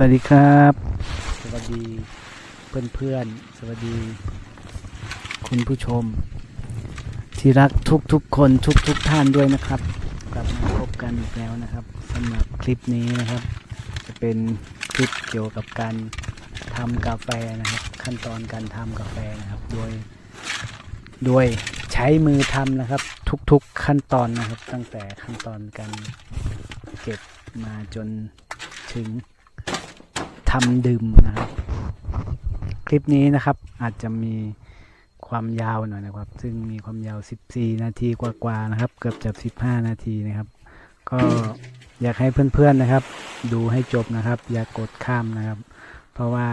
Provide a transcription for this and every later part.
วัสดีครับ สวัสดีเพื่อนเพื่อนๆสวัสดี คุณผู้ชม ที่รักทุกทุกๆคนทุกทุกๆท่านด้วยนะครับ กลับมาพบกันอีกแล้วนะครับสำหรับคลิปนี้นะครับ จะเป็นคลิปเกี่ยวกับการทำกาแฟนะครับ ขั้นตอนการทำกาแฟนะครับ โดย โดยใช้มือทำนะครับ ทุกๆขั้นตอนนะครับ ตั้งแต่ขั้นตอนการเก็บมาจนถึง ทำดื่มนะครับ คลิปนี้นะครับอาจจะมีความยาวหน่อยนะครับ ซึ่งมีความยาว 14 นาทีกว่าๆนะครับ เกือบจะ 15 นาทีนะครับ ก็อยากให้เพื่อนๆนะครับ ดูให้จบนะครับ อย่ากดข้ามนะครับ เพราะว่า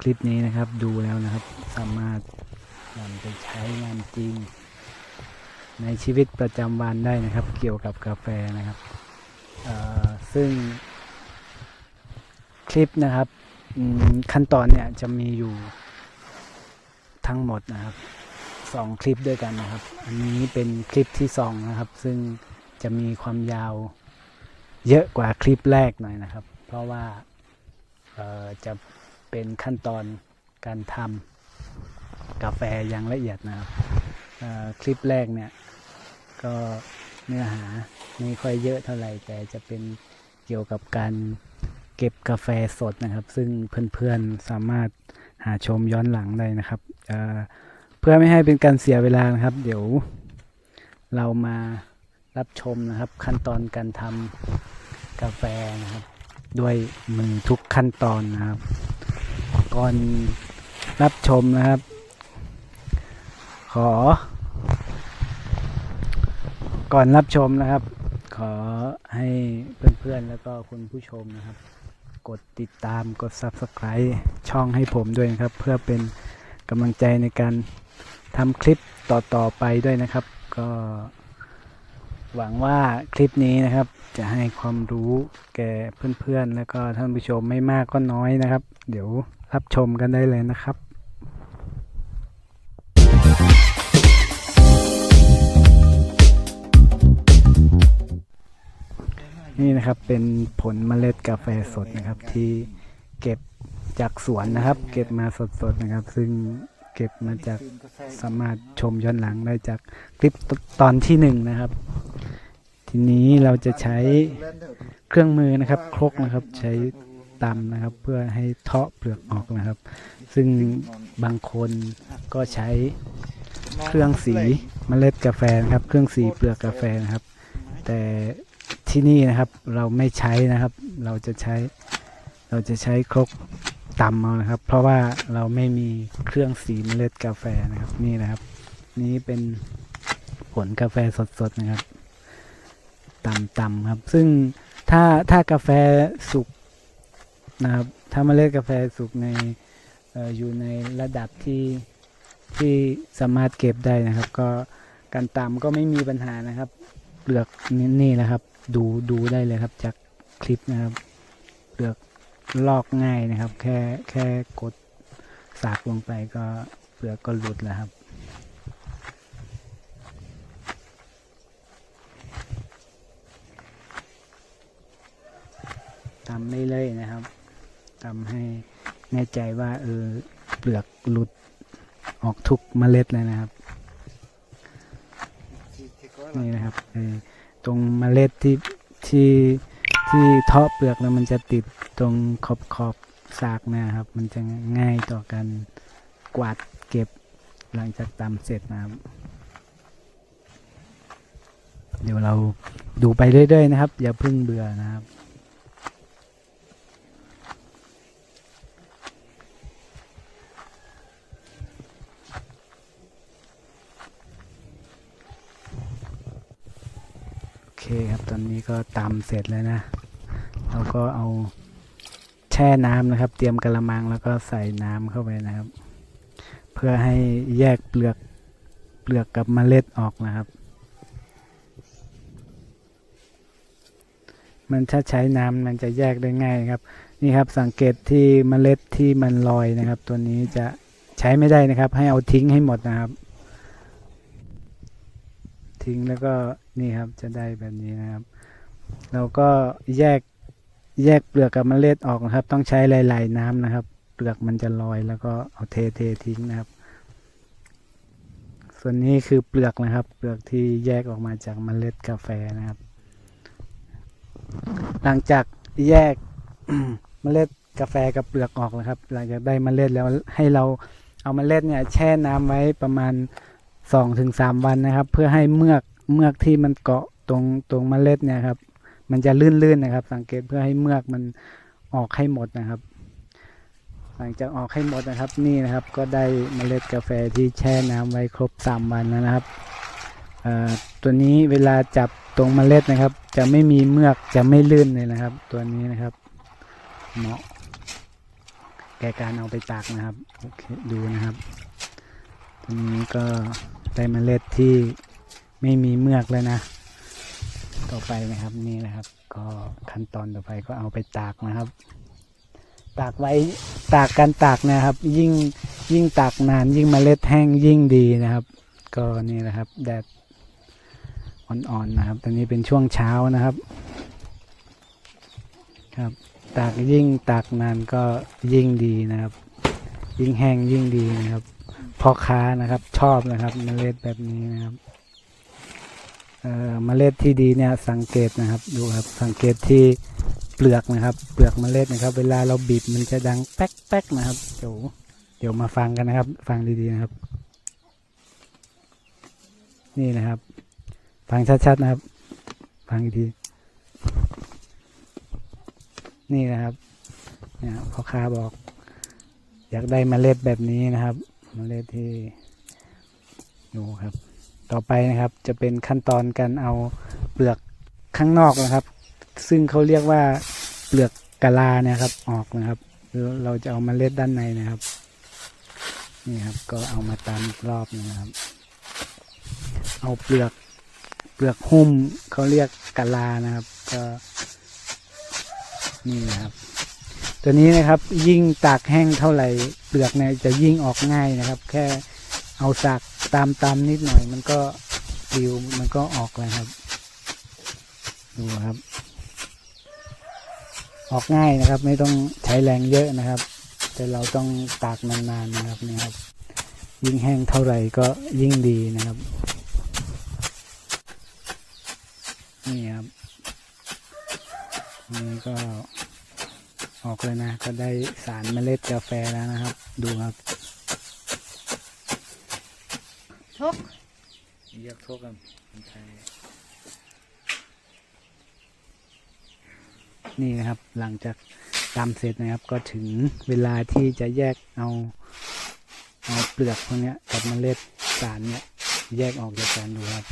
คลิปนี้นะครับดูแล้วนะครับ สามารถนำไปใช้งานจริง ในชีวิตประจำวันได้นะครับ เกี่ยวกับกาแฟนะครับซึ่ง คลิปนะครับขั้นตอนเนี่ยจะมีอยู่ทั้งหมดนะครับสองคลิปด้วยกันนะครับ อันนี้เป็นคลิปที่สองนะครับ ซึ่งจะมีความยาวเยอะกว่าคลิปแรกหน่อยนะครับ เพราะว่าจะเป็นขั้นตอนการทำกาแฟอย่างละเอียดนะครับคลิปแรกเนี่ยก็เนื้อหาไม่ค่อยเยอะเท่าไหร่แต่จะเป็นเกี่ยวกับการ เก็บกาแฟสดนะครับ ซึ่งเพื่อนๆสามารถหาชมย้อนหลังได้นะครับเเพื่อไม่ให้เป็นการเสียเวลานะครับ เดี๋ยวเรามารับชมนะครับ ขั้นตอนการทำกาแฟนะครับ ด้วยมือทุกขั้นตอนนะครับ ก่อนรับชมนะครับ ขอ ก่อนรับชมนะครับ ขอให้เพื่อนๆแล้วก็คุณผู้ชมนะครับ กดติดตามกด Subscribe ช่องให้ผมด้วยนะครับ เพื่อเป็นกำลังใจในการทำคลิปต่อๆไปด้วยนะครับ ก็หวังว่าคลิปนี้นะครับ จะให้ความรู้แก่เพื่อนๆ แล้วก็ท่านผู้ชมไม่มากก็น้อยนะครับ เดี๋ยวรับชมกันได้เลยนะครับ นี่นะครับเป็นผลเมล็ดกาแฟสดนะครับที่เก็บจากสวนนะครับ เก็บมาสดๆนะครับ ซึ่งเก็บมาจากสามารถชมย้อนหลังได้จากคลิปตอนที่หนึ่งนะครับ ทีนี้เราจะใช้เครื่องมือนะครับ ครกนะครับใช้ตำนะครับ เพื่อให้เทาะเปลือกออกนะครับ ซึ่งบางคนก็ใช้เครื่องสีเมล็ดกาแฟนะครับ เครื่องสีเปลือกกาแฟนะครับ แต่ ที่นี่นะครับ เราไม่ใช้นะครับ เราจะใช้ เราจะใช้ครกตำเอานะครับ เพราะว่าเราไม่มีเครื่องสีเมล็ดกาแฟนะครับนี่นะครับ นี่เป็นผลกาแฟสดๆนะครับตำตำครับ ซึ่งถ้าถ้ากาแฟสุกนะครับ ถ้าเมล็ดกาแฟสุกในอออยู่ในระดับที่ที่สามารถเก็บได้นะครับ ก็การตำก็ไม่มีปัญหานะครับ เปลือกนี่นะครับ ดูดูได้เลยครับจากคลิปนะครับเปลือกลอกง่ายนะครับ แค่แค่กดสากลงไปก็เปลือกก็หลุดแล้วครับทำไม่เลยๆนะครับทำให้แน่ใจว่าเออเปลือกหลุดออกทุกเมล็ดเลยนะครับ นี่นะครับเออ ตรงเมล็ดที่ที่ที่เทาะเปลือกแล้วมันจะติดตรงขอบขอบสากนะครับ มันจะง่ายต่อการกวาดเก็บหลังจากตำเสร็จนะครับ เดี๋ยวเราดูไปเรื่อยๆนะครับ อย่าเพิ่งเบื่อนะครับ คครับ ตอนนี้ก็ตำเสร็จแล้วนะ เราก็เอาแช่น้ำนะครับ เตรียมกระมังแล้วก็ใส่น้ำเข้าไปนะครับ เพื่อให้แยกเปลือกเปลือกกับเมล็ดออกนะครับ มันถ้าใช้น้ำมันจะแยกได้ง่ายครับ นี่ครับสังเกตที่เมล็ดที่มันลอยนะครับ ตัวนี้จะใช้ไม่ได้นะครับ ให้เอาทิ้งให้หมดนะครับ ทิ้งแล้วก็ นี่ครับจะได้แบบนี้นะครับ เราก็แยกแยกเปลือกกับเมล็ดออกนะครับ ต้องใช้หลาย ๆ น้ำนะครับ เปลือกมันจะลอยแล้วก็เอาเทเททิ้งนะครับ ส่วนนี้คือเปลือกนะครับ เปลือกที่แยกออกมาจากเมล็ดกาแฟนะครับ หลังจากแยกเมล็ดกาแฟกับเปลือกออกนะครับ หลังจากได้เมล็ดแล้วให้เราเอาเมล็ดเนี่ยแช่น้ำไว้ประมาณสองถึงสามวันนะครับ เพื่อให้เมือก เมือกที่มันเกาะตรงตรงเมล็ดเนี่ยครับ มันจะลื่นๆนะครับ สังเกตเพื่อให้เมือกมันออกให้หมดนะครับ หลังจากออกให้หมดนะครับนี่นะครับก็ได้เมล็ดกาแฟที่แช่น้ำไว้ครบสามวันแล้วนะครับตัวนี้เวลาจับตรงเมล็ดนะครับ จะไม่มีเมือกจะไม่ลื่นเลยนะครับ ตัวนี้นะครับเหมาะแก่การเอาไปตากนะครับโอเคดูนะครับตัวนี้ก็ได้เมล็ดที่ ไม่มีเมือกแล้วนะ ต่อไปนะครับนี่นะครับ ก็ขั้นตอนต่อไปก็เอาไปตากนะครับ ตากไว้ตากการตากนะครับ ยิ่งยิ่งตากนานยิ่งเมล็ดแห้งยิ่งดีนะครับ ก็นี่นะครับแดดอ่อนๆนะครับ ตอนนี้เป็นช่วงเช้านะครับ ครับ ตากยิ่งตากนานก็ยิ่งดีนะครับ ยิ่งแห้งยิ่งดีนะครับพ่อค้านะครับชอบนะครับเมล็ดแบบนี้นะครับ เมล็ดที่ดีเนี่ยสังเกตนะครับดูครับสังเกตที่เปลือกนะครับ เปลือกเมล็ดนะครับ เวลาเราบีบมันจะดังแป๊กแป๊กนะครับเดี๋ยวเดี๋ยวมาฟังกันนะครับ ฟังดีๆนะครับ นี่นะครับ ฟังชัดๆนะครับ ฟังอีกทีนี่นะครับเนี่ยพ่อค้าบอก อยากได้เมล็ดแบบนี้นะครับเมล็ดที่ดูครับ ต่อไปนะครับ จะเป็นขั้นตอนการเอาเปลือกข้างนอกนะครับ ซึ่งเขาเรียกว่าเปลือกกะลาเนี่ยครับออกนะครับเราจะเอามาเล็ดด้านในนะครับนี่ครับก็เอามาตามอีกรอบนะครับ เอาเปลือกเปลือกหุ้มเขาเรียกกะลานะครับ ก็นี่นะครับ ตัวนี้นะครับยิ่งตากแห้งเท่าไหร่เปลือกเนี่ยจะยิ่งออกง่ายนะครับ แค่เอาสัก ตามตามนิดหน่อยมันก็ปิวมันก็ออกเลยครับ ดูครับ ออกง่ายนะครับ ไม่ต้องใช้แรงเยอะนะครับ แต่เราต้องตากนานๆนะครับนี่ครับ ยิ่งแห้งเท่าไหร่ก็ยิ่งดีนะครับ นี่ครับนี่ก็ออกเลยนะ ก็ได้สารเมล็ดกาแฟแล้วนะครับ ดูครับ ชกเรียกทุกกันไทยนี่นะครับหลังจากตำเสร็จนะครับก็ถึงเวลาที่จะแยกเอาเอาเปลือกพวกเนี้ยกับเมล็ดสารเนี่ยแยกออกจากกันดูครับ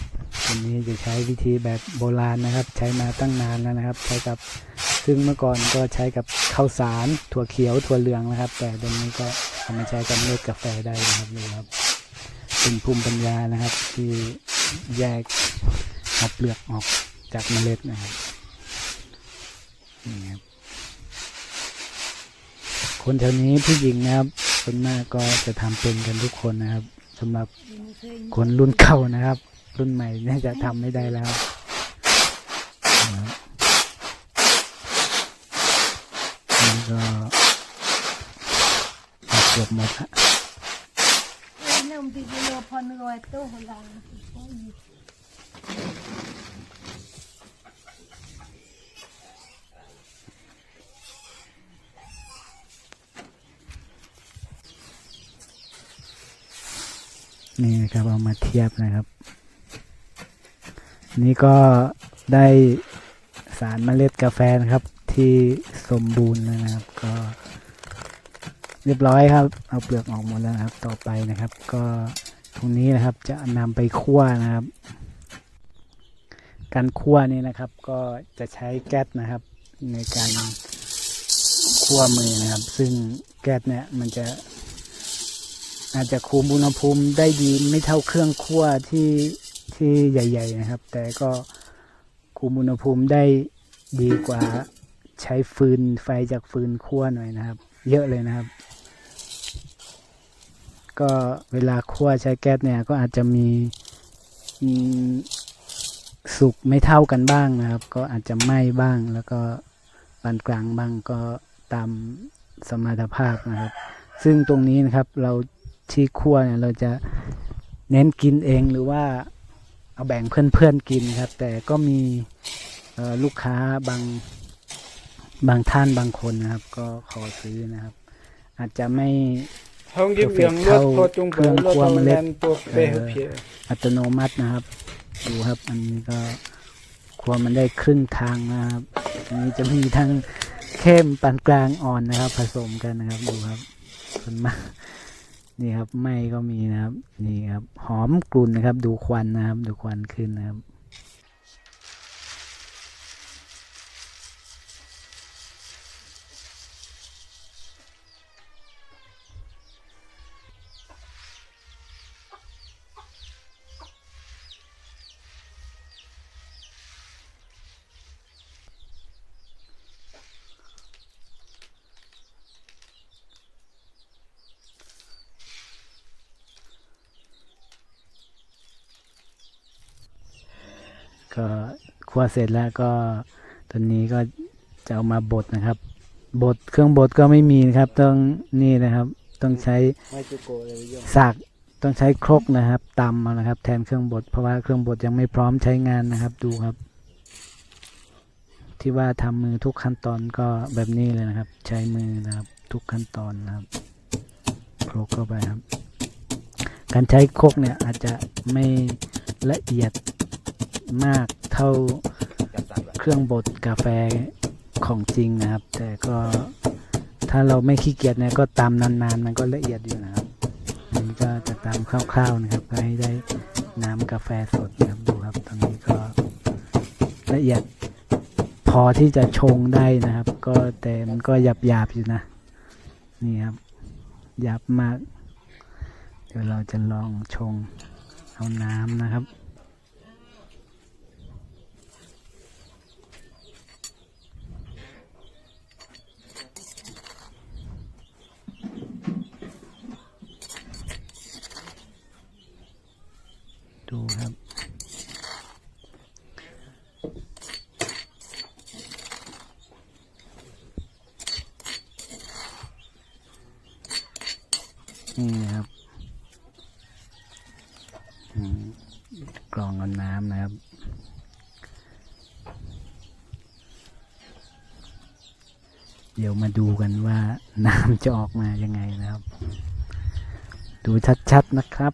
ทีนี้จะใช้วิธีแบบโบราณนะครับ ใช้มาตั้งนานแล้วนะครับ ใช้กับซึ่งเมื่อก่อนก็ใช้กับข้าวสารถั่วเขียวถั่วเหลืองนะครับ แต่เดี๋ยวนี้ก็เอามาใช้กับเมล็ดกาแฟได้นะครับดูครับ เป็นภูมิปัญญานะครับ ที่แยกเอาเปลือกออกจากเมล็ดนะครับนี่ครับ คนแถวนี้ผู้หญิงนะครับส่วนมากก็จะทำเป็นกันทุกคนนะครับสำหรับคนรุ่นเก่านะครับ รุ่นใหม่น่าจะทำไม่ได้แล้วนะนี่ก็เกือบหมดฮะ นี่นะครับเอามาเทียบนะครับ นี่ก็ได้สารเมล็ดกาแฟนะครับ ที่สมบูรณ์แล้วนะครับ ก็ เรียบร้อยครับ เอาเปลือกออกหมดแล้วครับ ต่อไปนะครับ ก็ ตรงนี้นะครับจะนำไปคั่วนะครับ การคั่วนี่นะครับก็จะใช้แก๊สนะครับ ในการคั่วมือนะครับ ซึ่งแก๊สเนี่ยมันจะอาจจะคุมอุณหภูมิได้ดีไม่เท่าเครื่องคั่วที่ที่ใหญ่ ๆ นะครับ แต่ก็คุมอุณหภูมิได้ดีกว่าใช้ฟืนไฟจากฟืนคั่วหน่อยนะครับ เยอะเลยนะครับ ก็เวลาคั่วใช้แก๊สเนี่ยก็อาจจะมีสุกไม่เท่ากันบ้างนะครับ ก็อาจจะไหม้บ้าง แล้วก็ปานกลางบ้างก็ตามสมรรถภาพนะครับ ซึ่งตรงนี้นะครับเราที่คั่วเนี่ยเราจะเน้นกินเองหรือว่าเอาแบ่งเพื่อนๆกินครับ แต่ก็มีลูกค้าบางบางท่านบางคนนะครับ ก็ขอซื้อนะครับ อาจจะไม่ Hong Kim Perfect Yang thau Lot Po Chung เครื่อง Lot คั่ว Hong เมล็ด Len Po Pe เอ่อ Pie อัตโนมัตินะครับ ดูครับอันนี้ก็คั่วมันได้ครึ่งทางนะครับอันนี้จะมีทั้งเข้มปานกลางอ่อนนะครับ ผสมกันนะครับดูครับส่วนมากนี่ครับไหมก็มีนะครับ นี่ครับ หอมกลุ่นนะครับ ดูควันนะครับ ดูควันขึ้นนะครับ ก็คั่วเสร็จแล้วก็ตอนนี้ก็จะเอามาบดนะครับบดเครื่องบดก็ไม่มีนะครับ ต้องนี่นะครับ ต้องใช้สากต้องใช้ครกนะครับตำเอานะครับ แทนเครื่องบดเพราะว่าเครื่องบดยังไม่พร้อมใช้งานนะครับ ดูครับ ที่ว่าทำมือทุกขั้นตอนก็แบบนี้เลยนะครับ ใช้มือนะครับ ทุกขั้นตอนนะครับครกเข้าไปครับ การใช้ครกเนี่ยอาจจะไม่ละเอียด มากเท่าเครื่องบดกาแฟของจริงนะครับ แต่ก็ถ้าเราไม่ขี้เกียจเนี่ยก็ตามนานๆ มันก็ละเอียดอยู่นะครับอันนี้ก็จะตามคร่าวๆนะครับเพื่อให้ได้น้ำกาแฟสดนะครับดูครับตอนนี้ก็ละเอียดพอที่จะชงได้นะครับ ก็แต่มันก็หยาบๆอยู่นะ นี่ครับหยาบมาก เดี๋ยวเราจะลองชงเอาน้ำนะครับ ดูครับ นี่นครับอืมกรองเอาน้ำนะครับเดี๋ยวมาดูกันว่าน้ำจะออกมายังไงนะครับ ดูชัดๆนะครับ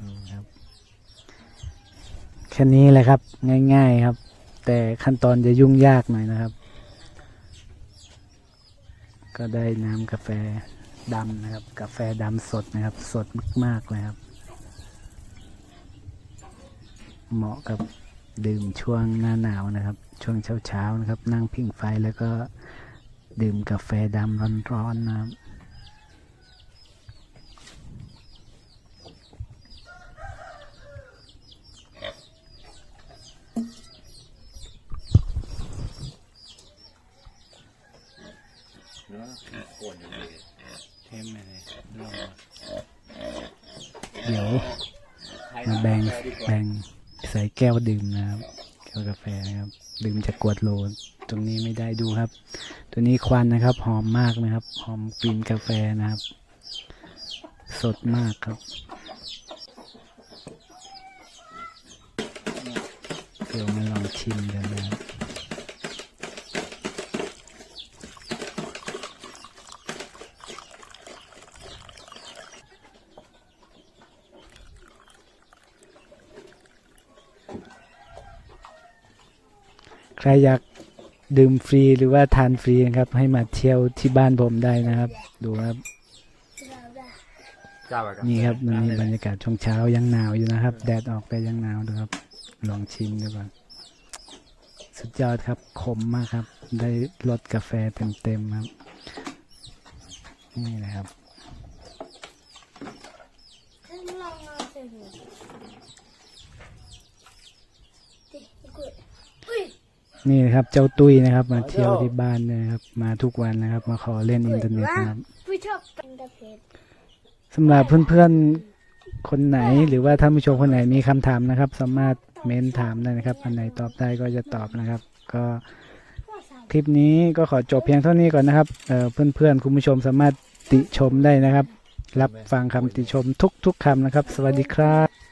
ดูครับ แค่นี้แหละครับ ง่าย ๆครับ แต่ขั้นตอนจะยุ่งยากหน่อยนะครับ ก็ได้น้ำกาแฟดำนะครับ กาแฟดำสดนะครับ สดมากๆเลยครับ เหมาะกับดื่มช่วงหน้าหนาวนะครับ ช่วงเช้าๆนะครับ นั่งพิงไฟแล้วก็ดื่มกาแฟดำร้อนๆนะครับ เข้มเลยเดี๋ยวมาแบ่งแบ่งใส่แก้วดื่มนะครับแก้วกาแฟนะครับ ดื่มจากกวดโหลตรงนี้ไม่ได้ดูครับ ตัวนี้ควันนะครับ หอมมากนะครับ หอมกลิ่นกาแฟนะครับ สดมากครับเดี๋ยวมาลองชิมกันนะครับ ใครอยากดื่มฟรีหรือว่าทานฟรีนะครับ ให้มาเที่ยวที่บ้านผมได้นะครับ ดูครับนี่ครับมันมีบรรยากาศช่วงเช้ายังหนาวอยู่นะครับ แดดออกแต่ยังหนาวดูครับ ลองชิมดูก่อนสุดยอดครับขมมากครับ ได้รสกาแฟเต็มๆครับ นี่นะครับ นี่นะครับเจ้าตุ้ยนะครับ มาเที่ยวที่บ้านเนยนะครับ มาทุกวันนะครับ มาขอเล่นอินเทอร์เน็ตนะครับไม่ชอบเป็นตะเพชรสำหรับเพื่อนๆคนไหนหรือว่าท่านผู้ชมคนไหนมีคำถามนะครับ สามารถเม้นถามได้นะครับ อันไหนตอบได้ก็จะตอบนะครับ ก็ก็สามคลิปนี้ก็ขอจบเพียงเท่านี้ก่อนนะครับเอ่อเพื่อนๆคุณผู้ชมสามารถติชมได้นะครับ รับฟังคำติชมทุกๆคำนะครับ สวัสดีครับ